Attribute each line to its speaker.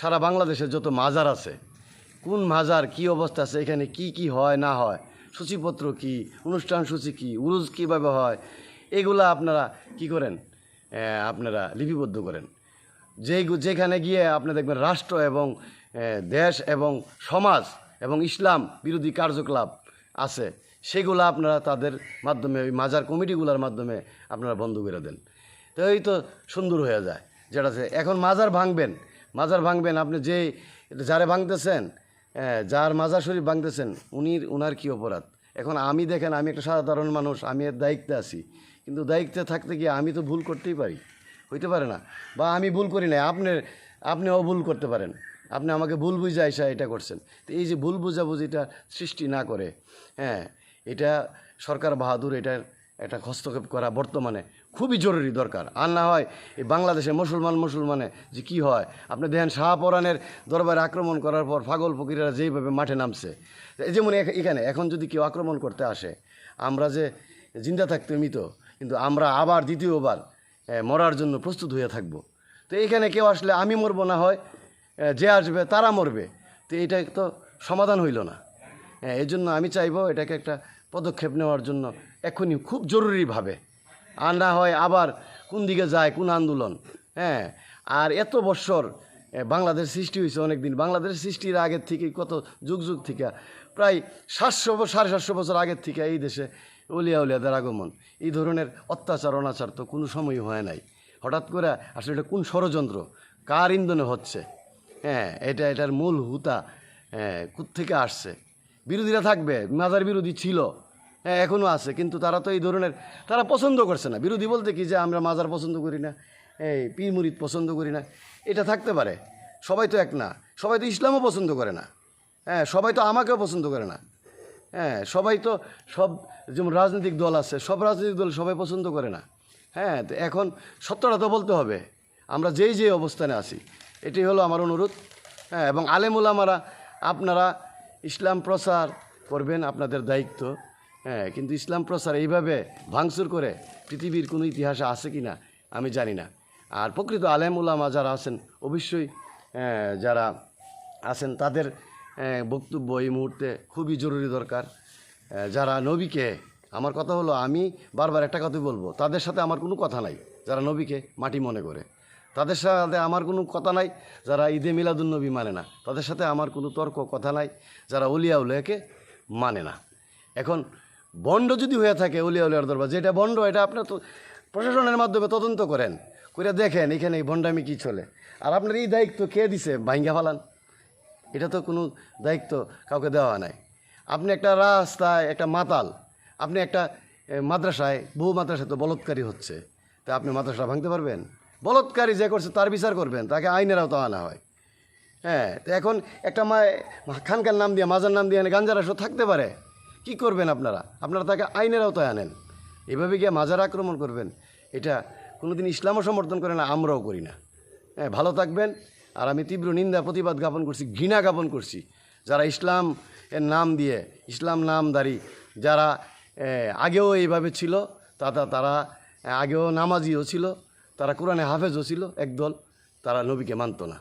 Speaker 1: সারা বাংলাদেশের যত মাজার আছে, কোন মাজার কি অবস্থা আছে, এখানে কি কি হয়, না হয়, সূচিপত্র কি, অনুষ্ঠান সূচি কি, উরুজ কীভাবে হয়, এগুলা আপনারা কি করেন? আপনারা লিপিবদ্ধ করেন। যে যেখানে গিয়ে আপনি দেখবেন রাষ্ট্র এবং দেশ এবং সমাজ এবং ইসলাম বিরোধী কার্যকলাপ আছে, সেগুলো আপনারা তাদের মাধ্যমে, ওই মাজার কমিটিগুলোর মাধ্যমে আপনারা বন্ধ করে দেন। তো এই তো সুন্দর হয়ে যায়, যেটা এখন মাজার ভাঙবেন মাজার ভাঙবেন। আপনি যে যারে ভাঙতেছেন যার মাজার শরীফ ভাঙতেছেন উনি উনার কি অপরাধ? এখন আমি দেখেন, আমি একটা সাধারণ মানুষ, আমি এর দায়িত্বে আছি। কিন্তু দায়িত্বে থাকতে গিয়ে আমি তো ভুল করতেই পারি। হইতে পারে না। বা আমি ভুল করি না আপনি আপনিও ভুল করতে পারেন। আপনি আমাকে ভুল বুঝে আইসা এটা করছেন। তো এই যে ভুল বুঝাবুঝিটা সৃষ্টি না করে হ্যাঁ এটা সরকার বাহাদুর এটার একটা হস্তক্ষেপ করা বর্তমানে খুবই জরুরি দরকার। আর না হয় এই বাংলাদেশে মুসলমান মুসলমানে যে কি হয়, আপনি দেখেন শাহপরানের দরবারে আক্রমণ করার পর পাগল ফকিরেরা যেইভাবে মাঠে নামছে। যেমন এখানে এখন যদি কেউ আক্রমণ করতে আসে, আমরা যে জিন্দা থাকতে মৃত কিন্তু আমরা আবার দ্বিতীয়বার মরার জন্য প্রস্তুত হয়ে থাকব। তো এখানে কেউ আসলে আমি মরবো না হয় যে আসবে তারা মরবে। তো এটা তো সমাধান হইল না। এই জন্য আমি চাইব এটাকে একটা পদক্ষেপ নেওয়ার জন্য এখনই খুব জরুরিভাবে। আর না হয় আবার কোন দিকে যায়, কোন আন্দোলন হ্যাঁ? আর এত বৎসর বাংলাদেশ সৃষ্টি হয়েছে অনেক দিন বাংলাদেশ সৃষ্টির আগের থেকে, কত যুগ যুগ থেকে, প্রায় সাতশো সাড়ে সাতশো বছর আগের থেকে এই দেশে উলিয়া উলিয়াদের আগমন। এই ধরনের অত্যাচার, অনাচার তো কোনো সময়ই হয় নাই। হঠাৎ করে আসলে এটা কোন ষড়যন্ত্র? কার ইন্ধনে হচ্ছে? হ্যাঁ এটা, এটার মূল হুতা হ্যাঁ থেকে আসছে? বিরোধীরা থাকবে, মাজার বিরোধী ছিল। এখনও আছে, কিন্তু তারা তো এই ধরনের, তারা পছন্দ করছে না। বিরোধী বলতে কি যে আমরা মাজার পছন্দ করি না, এই পীর মুরিদ পছন্দ করি না, এটা থাকতে পারে। সবাই তো এক না, সবাই তো ইসলামও পছন্দ করে না। হ্যাঁ সবাই তো আমাকেও পছন্দ করে না। হ্যাঁ সবাই তো সব, যেমন রাজনৈতিক দল আছে, সব রাজনৈতিক দল সবাই পছন্দ করে না। হ্যাঁ তো এখন সত্যটা তো বলতে হবে, আমরা যেই যে অবস্থানে আছি এটি হলো আমার অনুরোধ। হ্যাঁ এবং আলেমুলামারা, আপনারা ইসলাম প্রচার করবেন আপনাদের দায়িত্ব। হ্যাঁ কিন্তু ইসলাম প্রচার এইভাবে ভাঙচুর করে পৃথিবীর কোনো ইতিহাসে আছে কি না আমি জানি না। আর প্রকৃত আলেম উলামা যারা আছেন, অবশ্যই যারা আছেন, তাদের বক্তব্য এই মুহূর্তে খুবই জরুরি দরকার। যারা নবীকে, আমার কথা হলো আমি বারবার একটা কথাই বলব, তাদের সাথে আমার কোনো কথা নাই, যারা নবীকে মাটি মনে করে। তাদের সাথে আমার কোনো কথা নাই, যারা ঈদে মিলাদুন্নবী মানে না। তাদের সাথে আমার কোনো তর্ক কথা নাই, যারা উলিয়া উলিয়াকে মানে না। এখন বন্ড যদি হয়ে থাকে উলিয়া উলিয়ার দরবার, যেটা বন্ড, এটা আপনার তো প্রশাসনের মাধ্যমে তদন্ত করেন করে দেখেন এখানে এই ভণ্ডামি কী চলে। আর আপনার এই দায়িত্ব কে দিছে? ভাঙ্গা ফালান। এটা তো কোনো দায়িত্ব কাউকে দেওয়া নাই। আপনি একটা রাস্তায়, একটা মাতাল, আপনি একটা মাদ্রাসায়, বহু মাদ্রাসায় তো বলৎকারী হচ্ছে। তা আপনি মাদ্রাসা ভাঙতে পারবেন? বলৎকারী যে করছে তার বিচার করবেন, তাকে আইনের আওতা আনা হয়। হ্যাঁ তো এখন একটা মা, খানকার নাম দিয়ে, মাজার নাম দিয়ে গাঞ্জার আসো থাকতে পারে। কি করবেন আপনারা? আপনারা তাকে আইনের আওতায় আনেন। এভাবে গিয়ে মাজার আক্রমণ করবেন, এটা কোনোদিন ইসলামও সমর্থন করে না, আমরাও করি না। হ্যাঁ ভালো থাকবেন। আর আমি তীব্র নিন্দা, প্রতিবাদ জ্ঞাপন করছি, ঘৃণা জ্ঞাপন করছি। যারা ইসলাম এর নাম দিয়ে, ইসলাম নামদারি, যারা আগেও এইভাবে ছিল তারা তারা আগেও নামাজিও ছিল, তারা কোরআনে হাফেজও ছিল, একদল, তারা নবীকে মানতো না।